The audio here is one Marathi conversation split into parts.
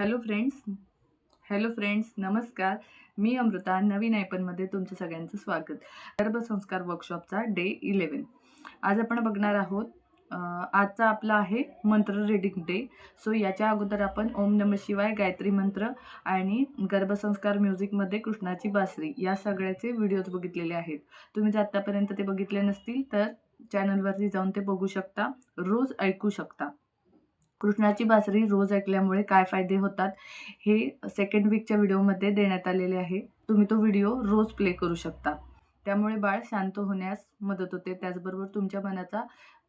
हॅलो फ्रेंड्स हॅलो फ्रेंड्स नमस्कार. मी अमृता. नवीन आयपनमध्ये तुमचं सगळ्यांचं स्वागत. गर्भसंस्कार वर्कशॉपचा डे इलेवन आज आपण बघणार आहोत आजचा आपला आहे मंत्र रीडिंग डे सो याच्या अगोदर आपण ओम नम शिवाय गायत्री मंत्र आणि गर्भसंस्कार म्युझिकमध्ये कृष्णाची बासरी या सगळ्याचे व्हिडिओज बघितलेले आहेत. तुम्ही जर आत्तापर्यंत ते बघितले नसतील तर चॅनलवरती जाऊन ते बघू शकता. रोज ऐकू शकता. कृष्णाची बासरी रोज ऐकल्यामुळे काय फायदे होतात हे सेकंड वीकच्या व्हिडिओमध्ये देण्यात आलेले आहे. तुम्ही तो व्हिडिओ रोज प्ले करू शकता. त्यामुळे बाळ शांत होण्यास मदत होते. त्याचबरोबर तुमच्या मनाचा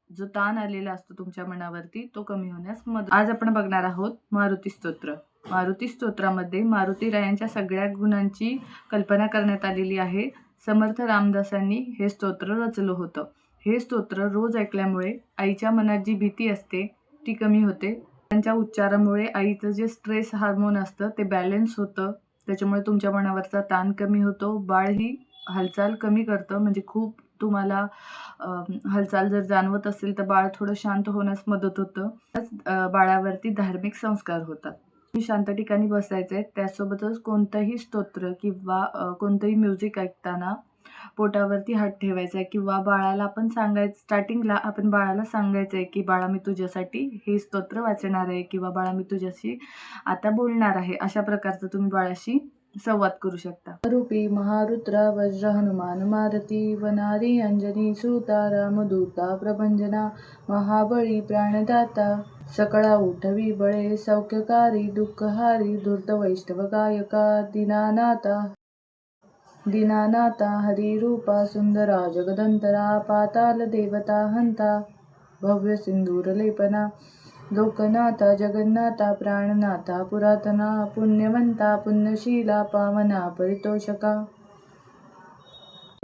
जो ताण आलेला असतो तुमच्या मनावरती तो कमी होण्यास मदत आज आपण बघणार आहोत मारुती स्तोत्र. मारुती स्तोत्रामध्ये मारुती रायांच्या सगळ्या गुणांची कल्पना करण्यात आलेली आहे. समर्थ रामदासांनी हे स्तोत्र रचलं होतं. हे स्तोत्र रोज ऐकल्यामुळे आईच्या मनात जी भीती असते ती कमी होते. त्यांच्या उच्चारामुळे आईचं जे स्ट्रेस हार्मोन असतं ते बॅलेन्स होतं. त्याच्यामुळे तुमच्या मनावरचा ताण कमी होतो. बाळ ही हालचाल कमी करतं. म्हणजे खूप तुम्हाला हालचाल जर जाणवत असेल तर बाळ थोडं शांत होण्यास मदत होतं. बाळावरती धार्मिक संस्कार होतात. मी शांत ठिकाणी बसायचं आहे त्यासोबतच कोणतंही स्तोत्र किंवा कोणतंही म्युझिक ऐकताना पोटावरती हात ठेवायचा आहे किंवा बाळाला आपण सांगायचं स्टार्टिंगला आपण बाळाला सांगायचं आहे की बाळा मी तुझ्यासाठी हे स्तोत्र वाचणार आहे किंवा बाळा मी तुझ्याशी आता बोलणार आहे. अशा प्रकारचं तुम्ही बाळाशी संवाद करू शकता. रूपी महारुद्रा वज्र हनुमान मारुती वनारी अंजनी सुता रामदूता प्रभंजना महाबळी प्राणदाता सकळा उठवी बळे सौख्यकारी दुःखहारी धूर्त वैष्णव गायका दीनानाथा. दीनानाथा हरिरूपा सुंदरा जगदंतरा पाताल देवता हंता भव्य लोकनाथा जगन्नाथा प्राणनाथा पुरातना पुण्यवंता पुण्यशीला पावना परितोषका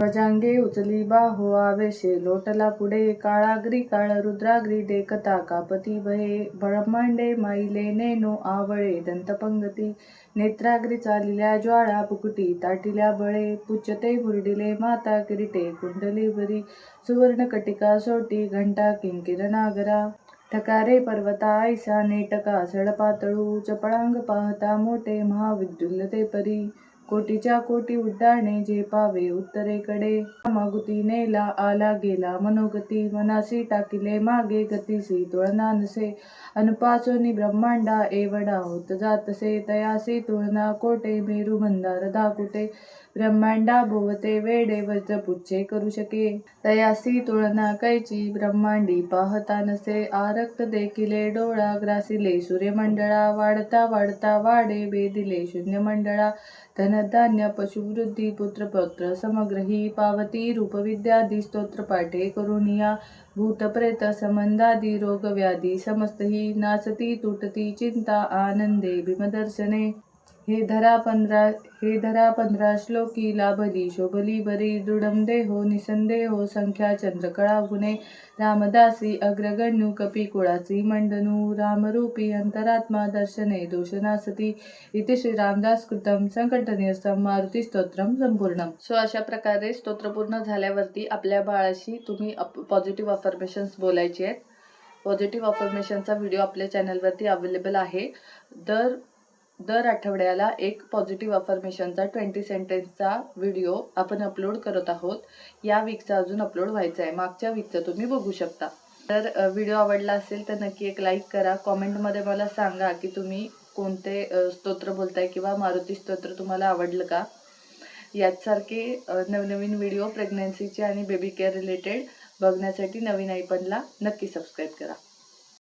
ध्वजांगे उचली बाहो आवेशे लोटला पुढे काळाग्री काळ रुद्राग्री देखता कापती भये ब्रह्मांडे माईले नेनो आवळे दंतपंगती नेत्राग्री चालिल्या ज्वाळा पुकुटी ताटिल्या बळे पुच्चते बुरडिले माता किरीटे कुंडली भरी सुवर्ण कटिका सोटी घंटा किंकिरनागरा ठकारे पर्वता ऐसा नेटका सडपातळू चपळांग पाहता मोठे महाविद्युल्लते परी कोटीच्या कोटी उड्डाणे जे पावे उत्तरेकडे. मागुती नेला आला गेला मनोगती मनासी टाकिले मागे गतीसी तुळना नसे अनुपासोनी ब्रह्मांडा एवढा होत जातसे तयासी तुळना कोटे मेरू मंदार दाकुटे ब्रह्मांडा भोवते वेडे वज्रपुच्छे करू शके. तयासी तुळना कैची ब्रह्मांडी पाहता नसे आरक्त देखिले डोळा ग्रासिले सूर्यमंडळा वाढता वाढता वाडे बेदिले शून्यमंडळा. धान्य पशुवृद्धी पुत्रपौत्र समग्रही पावती रूपविद्यादी स्तोत्रपाठे करुणिया भूतप्रेत संबंधादी रोगव्याधी समस्तही नाचती तुटती चिंता आनंदे भीमदर्शने हे धरा पंधरा हे धरा पंधरा श्लोकी लाभली शोभली बरी दृढम देहो निसंदेहो संख्या चंद्रकळा गुणे. रामदासी अग्रगण्यू कपी कुळाची मंडनू रामरूपी अंतरात्मा दर्शने दोषनासती. इथे श्री रामदास कृतम संकट निरसम मारुती स्तोत्रम संपूर्ण सो अशा प्रकारे स्तोत्र पूर्ण झाल्यावरती आपल्या बाळाशी तुम्ही पॉझिटिव्ह अफर्मेशन्स बोलायचे आहेत. पॉझिटिव्ह अफर्मेशनचा व्हिडिओ आपल्या चॅनलवरती अवेलेबल आहे. दर दर आठवड्याला एक पॉझिटिव्ह अफर्मेशनचा ट्वेंटी सेंटेन्सचा व्हिडिओ आपण अपलोड करत आहोत. या वीकचा अजून अपलोड व्हायचा आहे. मागच्या वीकचा तुम्ही बघू शकता. तर व्हिडिओ आवडला असेल तर नक्की एक लाईक करा. कॉमेंटमध्ये मला सांगा की तुम्ही कोणते स्तोत्र बोलताय किंवा मारुती स्तोत्र तुम्हाला आवडलं का? याचसारखे नवनवीन व्हिडिओ प्रेग्नन्सीचे आणि बेबी केअर रिलेटेड बघण्यासाठी नवीन आयपनला नक्की सबस्क्राईब करा.